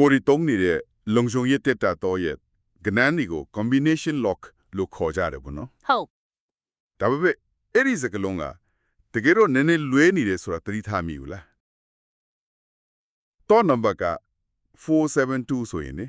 ကိုရီတုံးနေတဲ့လုံခြုံရေးတက်တာတော့ရဲ့ကနန်းဒီကို combination lock လို့ခေါ်ကြတယ်ဗောနော်ဟုတ်ဒါပေမဲ့အဲ့ဒီစကလုံးကတကယ်တော့နည်းနည်းလွဲနေတယ်ဆိုတာသတိထားမိဘူးလားတော့နံပါတ်က472ဆိုရင်ね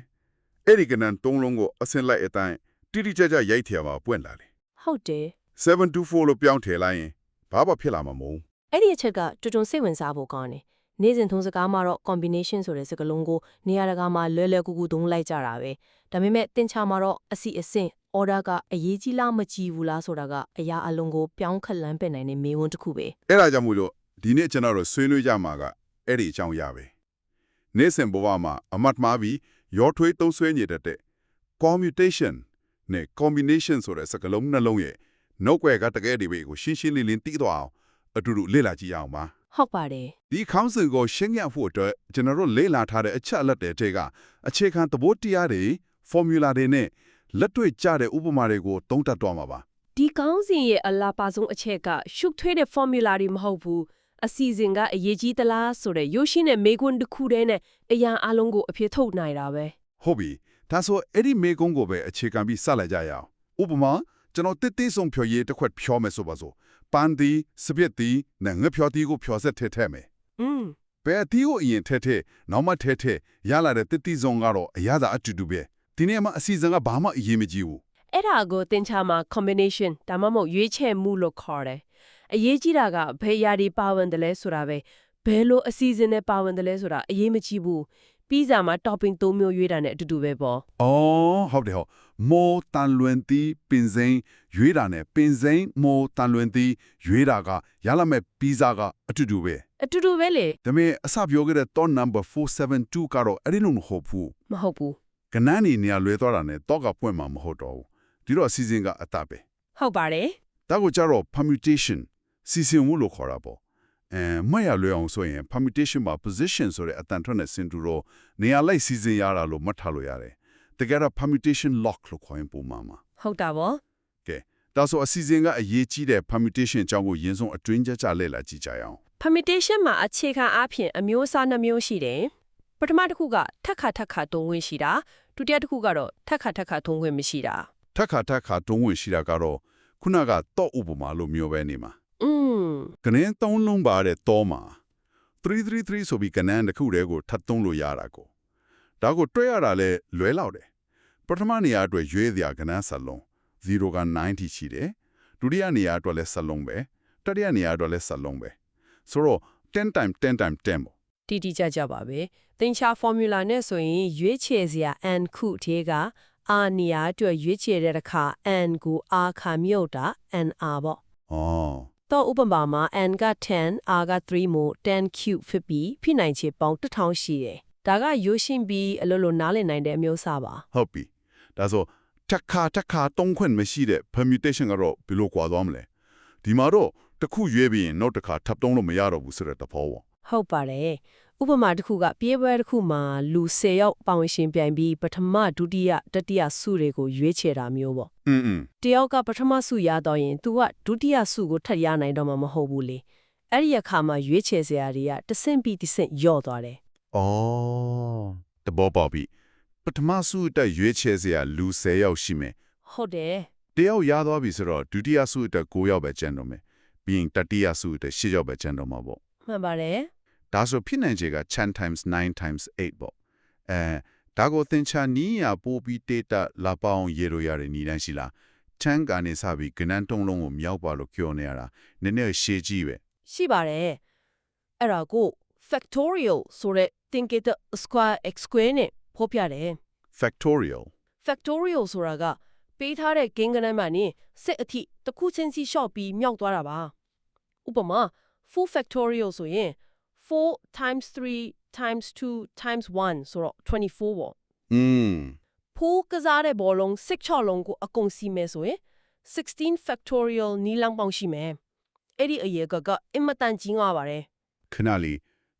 အဲ့ဒီကနန်းသုံးလုံးကိုအစင်လိုက်အတိုင်းတိတိကျကျရိုက်ထည့်မှာပွင့်လာတယ်ဟုတ်တယ်724လို့ပြောင်းထည့်လိုက်ရင်ဘာမှဖြစ်လာမှာမဟုတ်ဘူးအဲ့ဒီအချက်ကတော်တော်စိတ်ဝင်စားဖို့ကောင်းတယ် နေ့စဉ်ထုံးစကားမှာတော့ combination ဆိုတဲ့စကားလုံးကိုနေရာတကာမှာလွယ်လွယ်ကူကူသုံးလိုက်ကြတာပဲဒါပေမဲ့တင်ချာမှာတော့အစီအစဉ် order ကအရေးကြီးလားမကြီးဘူးလားဆိုတာကအရာအလုံးကိုပြောင်းခက်လန်းပင်နိုင်တဲ့မေးခွန်းတစ်ခုပဲအဲ့ဒါကြောင့်မို့လို့ဒီနေ့ကျွန်တော်တို့ဆွေးနွေးကြမှာကအဲ့ဒီအကြောင်းရပဲနေ့စဉ်ဘဝမှာအမတ်မှားပြီးရောထွေးသုံးဆွဲနေတတ်တဲ့ commutation နဲ့ combination ဆိုတဲ့စကားလုံးနှလုံးရဲ့နှုတ်ကွယ်ကတကယ်ဒီဘေကိုရှင်းရှင်းလင်းလင်းသိသွားအောင်အတူတူလေ့လာကြည့်ရအောင်ပါ ဟုတ်ပါတယ်ဒီခေါင်းစဉ်ကိုရှင်းရဖို့အတွက်ကျွန်တော်တို့လေ့လာထားတဲ့အချက်အလက်တွေထဲကအခြေခံသဘောတရားတွေ formula တွေနဲ့လက်တွေ့ကျတဲ့ဥပမာတွေကိုသုံးသပ်တော့မှာပါဒီကောင်းစဉ်ရဲ့အလားပါဆုံးအချက်ကရှုပ်ထွေးတဲ့ formula တွေမဟုတ်ဘူးအစီအစဉ်ကအရေးကြီးသလားဆိုတဲ့ရုပ်ရှင်နဲ့မေခွန်းတစ်ခုတည်းနဲ့အရာအလုံးကိုအဖြစ်ထုတ်နိုင်တာပဲဟုတ်ပြီဒါဆိုအဲ့ဒီမေကုန်းကိုပဲအခြေခံပြီးစလိုက်ကြရအောင်ဥပမာကျွန်တော်တစ်တိဆုံးဖြော်ရည်တစ်ခွက်ဖြောမယ်ဆိုပါစို့ ပန်းဒီစပစ်ဒီနဲ့ငှက်ဖြော်တီကိုဖြော်ဆက်ထည့်ထည့်မယ်อืมဘယ်အတီကိုအရင်ထည့်ထည့်နောက်မှထည့်ထည့်ရလာတဲ့တစ်တိဆုံးကတော့အရသာအတူတူပဲဒီနေ့မှအစီအစဉ်ကဘာမှအရေးမကြီးဘူးအဲ့ဒါကိုသင်ချာမှာ combination ဒါမှမဟုတ်ရွေးချယ်မှုလို့ခေါ်တယ်အရေးကြီးတာကဘယ်ရာဒီပါဝင်တယ်လဲဆိုတာပဲဘယ်လိုအစီအစဉ်နဲ့ပါဝင်တယ်လဲဆိုတာအရေးမကြီးဘူးပြီးစားမှာ topping ၃မျိုးရွေးတာနဲ့အတူတူပဲပေါ့အော်ဟုတ်တယ်ဟုတ် မောတန်လွင်တီပင်စိန်ရွေးတာနဲ့ပင်စိန်မောတန်လွင်တီရွေးတာကရလာမဲ့ပီဇာကအတူတူပဲအတူတူပဲလေဒါပေမဲ့အစပြောခဲ့တဲ့ ton number 472ကတော့အဲ့ဒီလိုမဟုတ်ဘူးမဟုတ်ဘူးကနန်းနေနေရာလွဲသွားတာနဲ့တော့ကပွင့်မှာမဟုတ်တော့ဘူးဒီတော့အစီအစဉ်ကအတပဲဟုတ်ပါတယ်ဒါကိုကြတော့ permutation စီစဉ်မှုလို့ခေါ်တာပေါ့အဲမရလွဲအောင်ဆိုရင် permutation မှာ position ဆိုတဲ့အတန်ထွက်နဲ့စင်တူတော့နေရာလိုက်စီစဉ်ရတာလို့မှတ်ထားလို့ရတယ် တကယ်တော့ permutation lock လို့ခေါ်ရင်ပုံမှာမှာဟုတ်တာပေါ့ကဲဒါဆိုအစီအစဉ်ကအရေးကြီးတဲ့ permutation အကြောင်းကိုရင်းဆုံးအတွင်းကြကြလဲလာကြည့်ကြရအောင် permutation မှာအခြေခံအားဖြင့်အမျိုးအစားနှမျိုးရှိတယ်ပထမတစ်ခုကထက်ခါထက်ခါသုံးဝင်ရှိတာဒုတိယတစ်ခုကတော့ထက်ခါထက်ခါသုံးဝင်မရှိတာထက်ခါထက်ခါတုံးဝင်ရှိတာကတော့ခုနကတော့ဥပမာလို့မျိုးပဲနေမှာอืมကနေသုံးလုံးပါတဲ့တောမှာ333ဆိုပြီးကနေတစ်ခုတည်းကိုထပ်သုံးလို့ရတာကိုဒါကိုတွေ့ရတာလဲလွဲလောက်တယ် ပထမနေရာအတွက်ရွေးစရာကနေဆက်လုံး0က90ရှိတယ်ဒုတိယနေရာအတွက်လဲဆက်လုံးပဲတတိယနေရာအတွက်လဲဆက်လုံးပဲဆိုတော့10 time 10 time 10ပေါ့တီတီကြကြပါပဲသင်္ချာ formula နဲ့ဆိုရင်ရွေးချယ်စရာ n ခုထေးကအာနေရာအတွက်ရွေးချယ်တဲ့အခါ n ကို r ခါမြုပ်တာ nr ပေါ့အော်တော့ဥပမာမှာ n က10 r က3မို့10 cube ဖြစ်ပြီးဖိနိုင်ချေပေါင်း1000ရှိတယ်ဒါကရွှေရှင်းပြီးအလိုလိုနားလည်နိုင်တဲ့အမျိုးအစားပါဟုတ်ပြီ ဒါဆိုတစ်ခါတစ်ခါတုံးခွင့်မရှိတဲ့ permutation ကတော့ဘယ်လိုကွာသွားမလဲဒီမှာတော့တစ်ခုရွေးပြီးရင်နောက်တစ်ခါထပ်တုံးလို့မရတော့ဘူးဆိုတဲ့သဘောပေါ့ဟုတ်ပါတယ်ဥပမာတစ်ခုကပြေးပွဲတစ်ခုမှာလူ၁၀ယောက်ပေါင်ရှင်ပြိုင်ပြီးပထမဒုတိယတတိယစုတွေကိုရွေးချယ်တာမျိုးပေါ့อืมတယောက်ကပထမစုရတော့ရင် तू ကဒုတိယစုကိုထပ်ရနိုင်တော့မှမဟုတ်ဘူးလေအဲ့ဒီအခါမှာရွေးချယ်စရာတွေကတဆင့်ပြီးတဆင့်ညော့သွားတယ်။အော်တဘောပေါပြီ။ ပထမဆုတက်ရွေးချယ်စရာလူ10ယောက်ရှိမယ်ဟုတ်တယ်တယောက်ရသွားပြီဆိုတော့ဒုတိယဆုတက်9ယောက်ပဲကျန်တော့မယ်ပြီးရင်တတိယဆုတက်10ယောက်ပဲကျန်တော့မှာပေါ့မှန်ပါတယ်ဒါဆိုဖြစ်နိုင်ခြေက10 times 9 times 8ပေါ့အဲဒါကိုသင်ချာနီးရပို့ပြီး data လာပေါင်းရေလို့ရတဲ့နီးတန်းရှိလား10ကနေစပြီးကနန်းတုံးလုံးကိုမြောက်ပါလို့ပြောနေရတာနည်းနည်းရှေးကြီးပဲရှိပါတယ်အဲ့ဒါကို factorial ဆိုတဲ့သင်္ကေတ square x square နဲ့ ဖော်ပြတယ် factorial factorial ဆိုတာကပေးထားတဲ့ကိန်းဂဏန်းမှနေစစ်အထိတစ်ခုချင်းစီလျှော့ပြီးမြောက်သွားတာပါဥပမာ full factorial ဆိုရင်4 times 3 times 2 times 1ဆိုတော့24ပေါ့อืมဖိုးကစားတဲ့ဘောလုံး6ချော်လုံးကိုအကုန်စီမယ်ဆိုရင်16 factorial နီးလန်းပေါင်းရှိမယ်အဲ့ဒီအရေကကအင်မတန်ကြီးငါပါတယ်ခဏလေး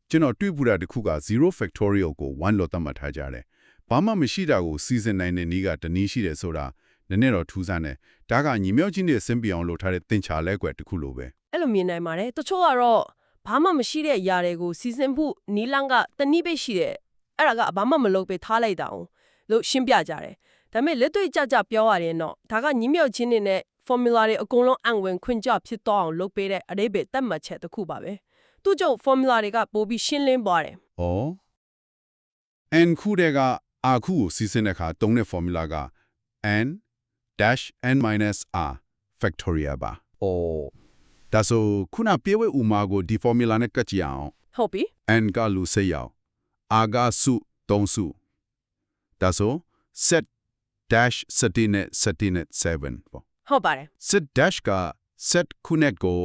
ကျွန်တော်တွေ့ပူတာတစ်ခုက0 factorial ကို1လို့သတ်မှတ်ထားကြတယ်။ ဘာမှမရှိတာကိုစီစဉ်နိုင်တဲ့နည်းကတနည်းရှိတယ်ဆိုတာနည်းနည်းတော့ထူးဆန်းတယ်။ဒါကညီမြောက်ချင်းတွေဆင်းပြအောင်လုပ်ထားတဲ့သင်္ချာလဲကွယ်တစ်ခုလိုပဲအဲ့လိုမြင်နိုင်ပါတယ်တချို့ကတော့ဘာမှမရှိတဲ့အရာတွေကိုစီစဉ်ဖို့နီးလန်းကတနည်းပဲရှိတယ်အဲ့ဒါကဘာမှမလုပ်ပဲထားလိုက်တာအောင်လို့ရှင်းပြကြတယ်ဒါပေမဲ့လက်တွေ့ကြကြပြောရရင်တော့ဒါကညီမြောက်ချင်းတွေနဲ့ formula တွေအကုန်လုံးအံဝင်ခွင့်ကြဖြစ်တော့အောင်လုပ်ပေးတဲ့အရေးပဲတတ်မှတ်ချက်တစ်ခုပါပဲသူ့ကြောင့် formula တွေကပိုပြီးရှင်းလင်းသွားတယ်။ဩ n ခုတဲ့က r ခုကိုစီစဉ်တဲ့အခါသုံးတဲ့ formula က n n r factorial ပါ။ဩဒါဆိုခုနပြေဝဲဥမာကိုဒီ formula နဲ့ကတ်ကြည့်အောင်ဟုတ်ပြီ n ကလူစိတ်ရောက် r ကစုသုံးစုဒါဆို set dash 17နဲ့17နဲ့7ပေါ့ဟုတ်ပါတယ် set dash က set ခုနဲ့ကို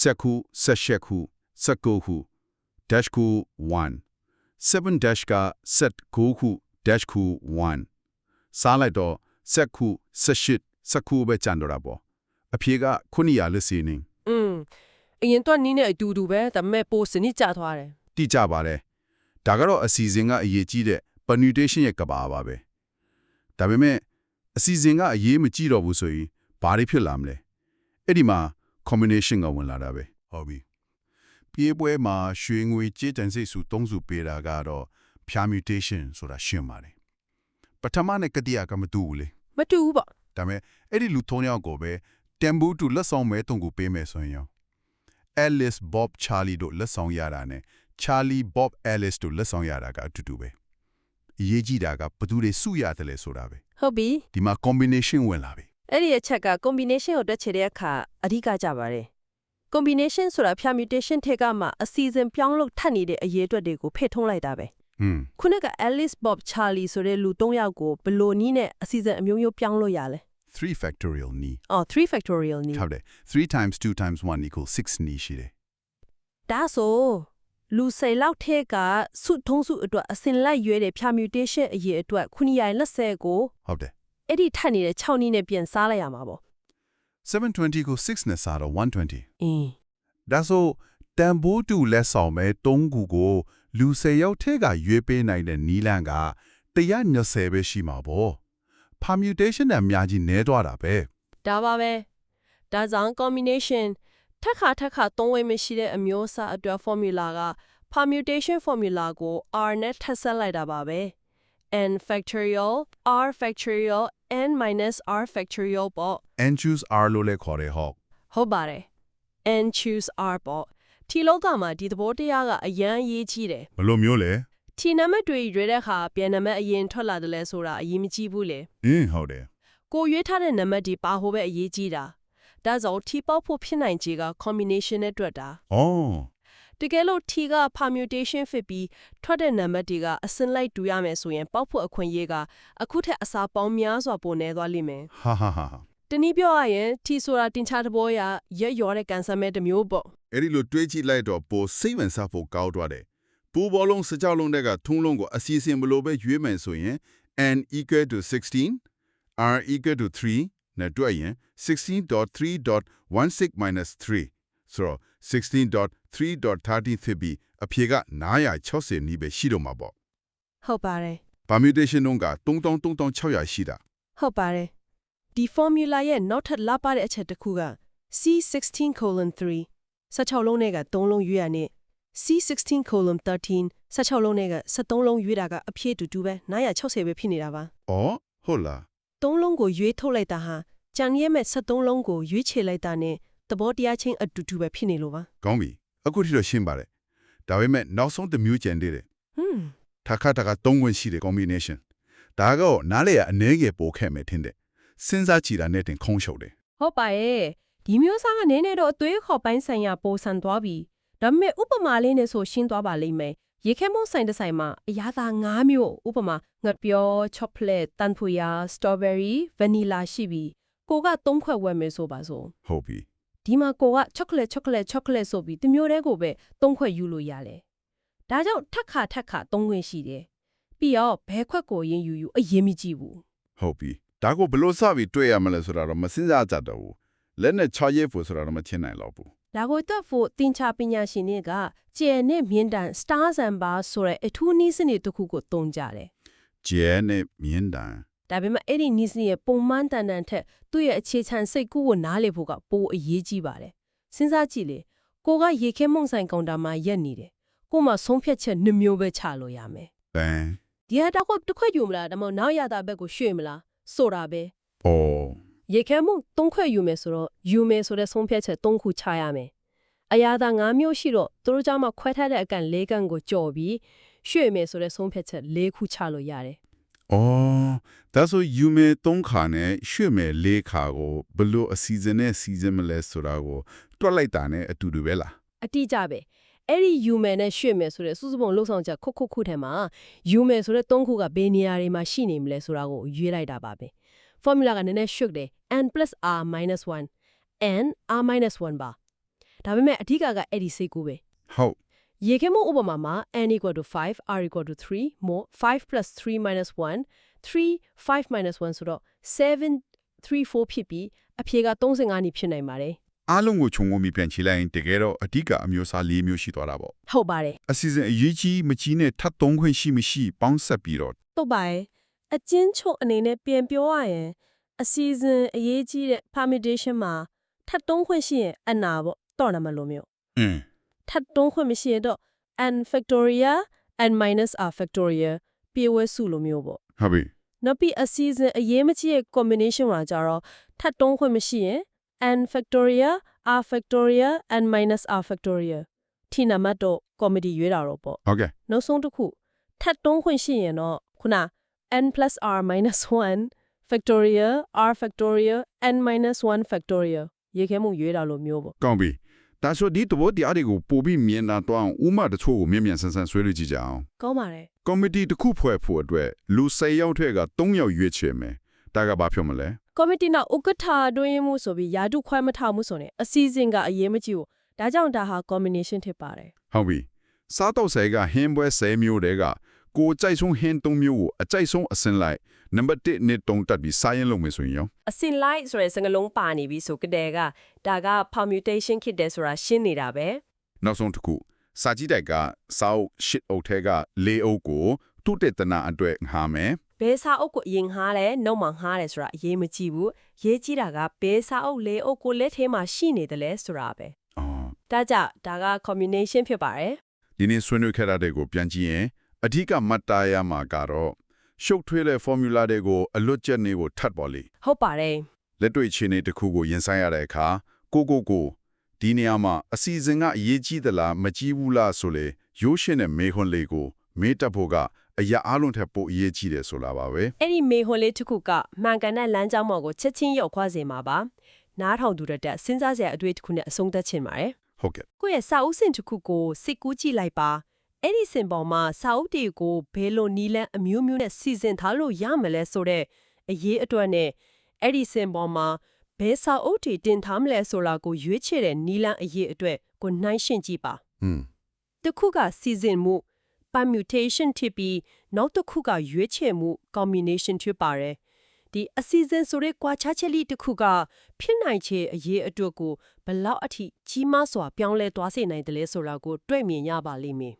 set ခု set ရှက်ခု set ကိုခု dash ခု1 7 dash က set ကိုခု dash ခု1စားလိုက်တော့ set ခု set shit set ခုပဲကျန်တော့တာပေါ့အဖြေကခုနှစ်ရာလက်စီနေอืมအရင်တော့နီးနေအတူတူပဲဒါပေမဲ့ပိုစနစ်ကျသွားတယ်တိကျပါတယ်ဒါကတော့အစီအစဉ်ကအရေးကြီးတဲ့ permutation ရဲ့ကဘာပါပဲဒါပေမဲ့အစီအစဉ်ကအရေးမကြီးတော့ဘူးဆိုရင်ဘာတွေဖြစ်လာမလဲအဲ့ဒီမှာ combination ကဝင်လာတာပဲဟုတ်ပြီပြေးပွဲမှာရွှေငွေကြေးတန်စိတ်စုသုံးစုပေးတာကတော့ permutation ဆိုတာရှင်းပါတယ်ပထမနဲ့ကတိယကမတူဘူးလေမတူဘူးပေါ့ဒါပေမဲ့အဲ့ဒီလူထုံးယောက်ကိုပဲတန်ဘူးတူလက်ဆောင်မဲတုံကိုပေးမယ်ဆိုရင်ရော Alice Bob Charlie တို့လက်ဆောင်ရတာနဲ့ Charlie Bob Alice တို့လက်ဆောင်ရတာကအတူတူပဲအရေးကြီးတာကဘသူတွေစုရတယ်လဲဆိုတာပဲဟုတ်ပြီဒီမှာ combination ဝင်လာပြီအဲ့ဒီအချက်က combination ကိုတွက်ချတဲ့အခါအဓိကကြပါတယ် combination ဆိုတာ permutation ထက်ကမှအစီအစဉ်ပြောင်းလို့ထပ်နေတဲ့အရေးအတွက်တွေကိုဖိတ်ထုံးလိုက်တာပဲอืม ခုနက Alice Bob Charlie ဆိုတဲ့လူ၃ယောက်ကိုဘယ်လိုနည်းနဲ့အစီအစဉ်အမျိုးမျိုးပြောင်းလို့ရလဲ3 factorial နီးအော်3 factorial နည်းဟုတ်တယ်3 times 2 times 1 equals 6နီးရှိတယ်ဒါဆိုလူစိတ်လောက်ထက်ကစုထုံးစုအတွက်အစင်လိုက်ရွေးတဲ့ permutation အရေးအတွက်920ကိုဟုတ်တယ်အဲ့ဒီထပ်နေတဲ့6နည်းနဲ့ပြန်စားလိုက်ရမှာပေါ့720ကို6နဲ့စားတော့120အင်းဒါဆို တန်ဖိုးတူလက်ဆောင်မဲ3ခုကို လူ10ယောက်ထဲကရွေးပေးနိုင်တဲ့နီလန်က120ပဲရှိမှာပေါ့ permutation နဲ့အများကြီးနည်းသွားတာပဲဒါပါပဲဒါကြောင့် combination ထက်ခါထက်ခါသုံးဝဲမရှိတဲ့အမျိုးအစားအတွက် formula က permutation formula ကို r နဲ့ထပ်ဆက်လိုက်တာပါပဲ n factorial r factorial n minus r factorial ပေါ့ and choose r လို့လည်းခေါ်တယ်ဟော့ဟုတ်ပါတယ် n choose r ပေါ့ ထီလောကမှာဒီသဘောတရားကအရန်အရေးကြီးတယ်ဘလို့မျိုးလဲထီနံပါတ်တွေရွေးတဲ့အခါပြန်နံပါတ်အရင်ထွက်လာတယ်လဲဆိုတာအရေးမကြီးဘူးလေအင်းဟုတ်တယ်ကိုရွေးထားတဲ့နံပါတ်ဒီပါဟိုပဲအရေးကြီးတာဒါကြောင့်ထီပေါက်ဖို့ဖြစ်နိုင်ခြေက combination နဲ့တွက်တာဩတကယ်လို့ T က permutation ဖြစ်ပြီးထွက်တဲ့နံပါတ်တွေကအစင်လိုက်တူရမယ်ဆိုရင်ပေါက်ဖို့အခွင့်အရေးကအခုထက်အစားပေါင်းများစွာပိုနေသွားလိမ့်မယ်ဟာဟာဟာဟာ။ တနည်းပြောရရင် T ဆိုတာတင်ချတဘောရရက်ရောတဲ့ကန်ဆယ်မဲတစ်မျိုးပေါ့အဲ့ဒီလိုတွေးကြည့်လိုက်တော့ပိုစိတ်ဝင်စားဖို့ကောင်းသွားတယ်ပူဘောလုံးစကြောက်လုံးတဲ့ကထုံးလုံးကိုအစီအစဉ်ဘလို့ပဲရွေးမယ်ဆိုရင် n equal to 16 r equal to 3နဲ့တွက်ရင်16.3.16 minus 3ဆိုတော့16.3.30ဖြစ်ပြီးအဖြေက960နီးပဲရှိတော့မှာပေါ့။ဟုတ်ပါတယ် permutation နှုန်းက333600ရှိတာ။ဟုတ်ပါတယ်။ ဒီ formula ရဲ့နောက်ထပ်လာပါတဲ့အချက်တစ်ခုက C16:3 16လုံးနဲ့က3လုံးရွေးရနဲ့ C16:13 16လုံးနဲ့က73လုံးရွေးတာကအဖြေတူတူပဲ960ပဲဖြစ်နေတာပါ။အော်ဟုတ်လားသုံးလုံးကိုရွေးထုတ်လိုက်တာဟာကြံရဲမဲ့73လုံးကိုရွေးချယ်လိုက်တာနဲ့သဘောတရားချင်းအတူတူပဲဖြစ်နေလို့ပါ။ကောင်းပြီ။အခုထိတော့ရှင်းပါတယ်။ဒါပေမဲ့နောက်ဆုံးတစ်မျိုးကျန်သေးတယ်ဟွန်း။ထာခါတကသုံးခွင့်ရှိတဲ့ combination ။ဒါကတော့နားလေရအနေငယ်ပိုခဲ့မယ်ထင်တယ်။ စဉ်းစားကြည့်တာနဲ့တင်ခုံးရှုပ်တယ်ဟုတ်ပါရဲ့ဒီမျိုးစားကနည်းနည်းတော့အသွေးခေါ်ပိုင်းဆိုင်ရာပိုဆန်သွားပြီဒါပေမဲ့ဥပမာလေးနဲ့ဆိုရှင်းသွားပါလိမ့်မယ်ရေခဲမုံဆိုင်တစ်ဆိုင်မှာအရာသာ၅မျိုးဥပမာငှက်ပြောချော့ကလက်တန်ဖူယာစတော်ဘယ်ရီဗနီလာရှိပြီကိုက၃ခွက်ဝယ်မယ်ဆိုပါစို့။ဟုတ်ပြီဒီမှာကိုကချောကလက်ချောကလက်ချောကလက်ဆိုပြီးတမျိုးတည်းကိုပဲသုံးခွက်ယူလို့ရတယ်။ဒါကြောင့်ထက်ခါထက်ခါသုံးခွင့်ရှိတယ်။ပြီးတော့ဘဲခွက်ကိုရင်ယူယူအရင်မကြည့်ဘူး။ဟုတ်ပြီ။ ဒါကိုဘယ်လို့စပြီးတွေ့ရမလဲဆိုတာတော့မစဉ်းစားကြတော့ဘူး။လက်နဲ့ချရေးဖို့ဆိုတာတော့မချင်းနိုင်တော့ဘူး။ဒါကိုတွက်ဖို့တင်ချပညာရှင်တွေကကျယ်နဲ့မြင့်တန် stars and bars ဆိုတဲ့အထူးနည်းစနစ်တစ်ခုကိုသုံးကြတယ်။ကျဲနဲ့မြင်းတန်။ဒါပေမဲ့အဲ့ဒီနည်းစနစ်ရဲ့ပုံမှန်တန်တန်ထက်သူ့ရဲ့အခြေချမ်းစိတ်ကူးကိုနားလည်ဖို့ကပိုအရေးကြီးပါတယ်။စဉ်းစားကြည့်လေကိုကရေခဲမုံဆိုင်ကောင်တာမှာရက်နေတယ်။ကိုမှဆုံးဖြတ်ချက်နှမျိုးပဲချလို့ရမယ်အဲဒီဟာတော့တစ်ခွက်ယူမလားဒါမှမဟုတ်နောက်ရတာဘက်ကိုရွှေ့မလား ဆိုတာပဲအော်ရေခဲမှု၃ခွက်ယူမယ်ဆိုတော့ယူမယ်ဆိုတဲ့ဆုံးဖြတ်ချက်၃ခုချရမယ်အရာသာ၅မျိုးရှိတော့သူတို့ကြောင့်မှခွဲထားတဲ့အကန်၄ကန်ကိုကြော်ပြီးရွှေ့မယ်ဆိုတဲ့ဆုံးဖြတ်ချက်၄ခုချလို့ရတယ်အော်ဒါဆိုယူမေသုံးခါနဲ့ရွှေ့မေလေးခါကိုဘလို့အစီအစဉ်နဲ့စီစဉ်မလဲဆိုတာကိုတွက်လိုက်တာနဲ့အတူတူပဲလားအတိအကျပဲ အဲ့ဒီယူမယ်နဲ့ရွှေ့မယ်ဆိုတဲ့စုစုပုံလှုပ်ဆောင်ချက်ခုတ်ခုတ်ခုထဲမှာယူမယ်ဆိုတဲ့၃ခုကဘယ်နေရာတွေမှာရှိနေမလဲဆိုတာကိုရွေးလိုက်တာပါပဲ formula ကနည်းနည်းရှုပ်တယ် n + r - 1 n r - 1ပါဒါပေမဲ့အဓိကကအဲ့ဒီစိတ်ကူပဲဟုတ်ရေခဲမှုဥပမာမှာ n = 5 r = 3 more 5 + 3 - 1 3 5 - 1ဆိုတော့7 3 4ဖြစ်ပြီးအဖြေက35နီဖြစ်နိုင်ပါတယ် အားလုံးကိုခြုံငုံပြီးပြန်ချလိုက်ရင်တကယ်တော့အဓိကအမျိုးအစား၄မျိုးရှိသွားတာပေါ့ဟုတ်ပါတယ်အစီအစဉ်အရေးကြီးမကြီးနဲ့ထပ်သုံးခွင့်ရှိမရှိပေါင်းဆက်ပြီးတော့ဟုတ်ပါရဲ့အကျဉ်းချုပ်အနေနဲ့ပြန်ပြောရရင်အစီအစဉ်အရေးကြီးတဲ့ permutation မှာထပ်တုံးခွင့်ရှိရင်အနာပေါ့တော့နာမလို့မျိုးအင်းထပ်တုံးခွင့်မရှိရင်တော့ n factorial n minus r factorial ပြေဝဲစုလိုမျိုးပေါ့ဟုတ်ပြီနောက်ပြီးအစီအစဉ်အရေးမကြီးရဲ့ combination မှာကြတော့ထပ်တုံးခွင့်မရှိရင် n factorial r factorial n minus r factorial ထိနံပါတ်တော့ comedy ရွေးတာတော့ပေါ့ဟုတ်ကဲ့နောက်ဆုံးတစ်ခုထပ်တုံးခွင့်ရှိရင်တော့ခုန n plus r minus 1 factorial r factorial n minus 1 factorial ရေခဲမှုရွေးတာလို့မျိုးပေါ့ကောင်းပြီဒါဆိုဒီသဘောတရားတွေကိုပို့ပြီးမြင်တာတော့အောင်ဥမာတချို့ကိုမြင်မြန်ဆန်းဆန်းဆွေးနွေးကြည့်ကြအောင်ကောင်းပါတယ်ကော်မတီတစ်ခုဖွဲ့ဖို့အတွက်လူ10ယောက်ထက်က3ယောက်ရွေးချယ်မယ် ဒါကဘာဖြစ်မလဲ committee နောက်ဥက္ကဋ္ဌအတွင်းမှုဆိုပြီးယာတုခွဲမထားမှုဆိုနေအစီအစဉ်ကအရေးမကြီးဘူးဒါကြောင့်ဒါဟာ combination ဖြစ်ပါတယ်ဟုတ်ပြီစားတော့ဆဲကဟင်းပွဲ10မျိုးတည်းကကိုကြိုက်ဆုံးဟင်း3မျိုးကိုအကြိုက်ဆုံးအစင်လိုက်နံပါတ်1နဲ့3တက်ပြီးစားရင်လုပ်မယ်ဆိုရင်ရောအစင်လိုက်ဆိုတဲ့စကားလုံးပါနေပြီဆိုကြတဲ့ကဒါက permutation ဖြစ်တယ်ဆိုတာရှင်းနေတာပဲနောက်ဆုံးတစ်ခုစာကြည့်တိုက်ကစောက်ရှစ်အုပ်ထဲက၄အုပ်ကိုတုတေတနာအတွက်ငှားမယ် ဘဲစာအုပ်ကိုအရင်ငှားလဲနှုတ်မှငှားတယ်ဆိုတာအရေးမကြီးဘူးရေးကြီးတာကဘဲစာအုပ်လေးအုပ်ကိုလက်ထဲမှာရှိနေတယ်လဲဆိုတာပဲအော်ဒါကြောင့်ဒါက combination ဖြစ်ပါတယ်ဒီနေ့ဆွေးနွေးခဲ့တာတွေကိုပြန်ကြည့်ရင်အဓိကမှတ်သားရမှာကတော့ရှုပ်ထွေးတဲ့ formula တွေကိုအလွတ်ချက်နေကိုထပ်ပေါ်လေဟုတ်ပါတယ်လက်တွေ့ခြေနေတစ်ခုကိုရင်ဆိုင်ရတဲ့အခါကိုကိုကိုဒီနေရာမှာအစီအစဉ်ကအရေးကြီးသလားမကြီးဘူးလားဆိုလေရိုးရှင်းတဲ့မေခွန်းလေးကိုမေးတတ်ဖို့က အရာအလုံးထက်ပိုအရေးကြီးတယ်ဆိုတာပါပဲအဲ့ဒီမေဟွန်လေးတစ်ခုကမှန်ကန်တဲ့လမ်းကြောင်းပေါ်ကိုချက်ချင်းရောက်ခွာစေမှာပါနားထောင်သူတို့တက်စဉ်းစားစရာအတွေ့တစ်ခုနဲ့အဆုံးသတ်ချင်ပါတယ်ဟုတ်ကဲ့ကိုယ့်ရဲ့စာအုပ်စင်တစ်ခုကိုစစ်ကူးကြည့်လိုက်ပါအဲ့ဒီစင်ပေါ်မှာစာအုပ်တွေကိုဘယ်လိုနီးလန်းအမျိုးမျိုးနဲ့စီစဉ်ထားလို့ရမလဲဆိုတဲ့အရေးအတွက်နဲ့အဲ့ဒီစင်ပေါ်မှာဘယ်စာအုပ်တွေတင်ထားမလဲဆိုတာကိုရွေးချယ်တဲ့နီးလန်းအရေးအတွက်ကိုနှိုင်းရှင်းကြည့်ပါอืมတစ်ခုကစီစဉ်မှု permutation ဖြစ်ပြီးနောက်တစ်ခုကရွေးချယ်မှု combination ဖြစ်ပါတယ်ဒီအစီအစဉ်ဆိုတဲ့ကွာခြားချက်လေးတစ်ခုကဖြစ်နိုင်ချေအရေးအတွက်ကိုဘယ်လောက်အထိကြီးမားစွာပြောင်းလဲသွားစေနိုင်တယ်လဲဆိုတာကိုတွေ့မြင်ရပါလိမ့်မယ်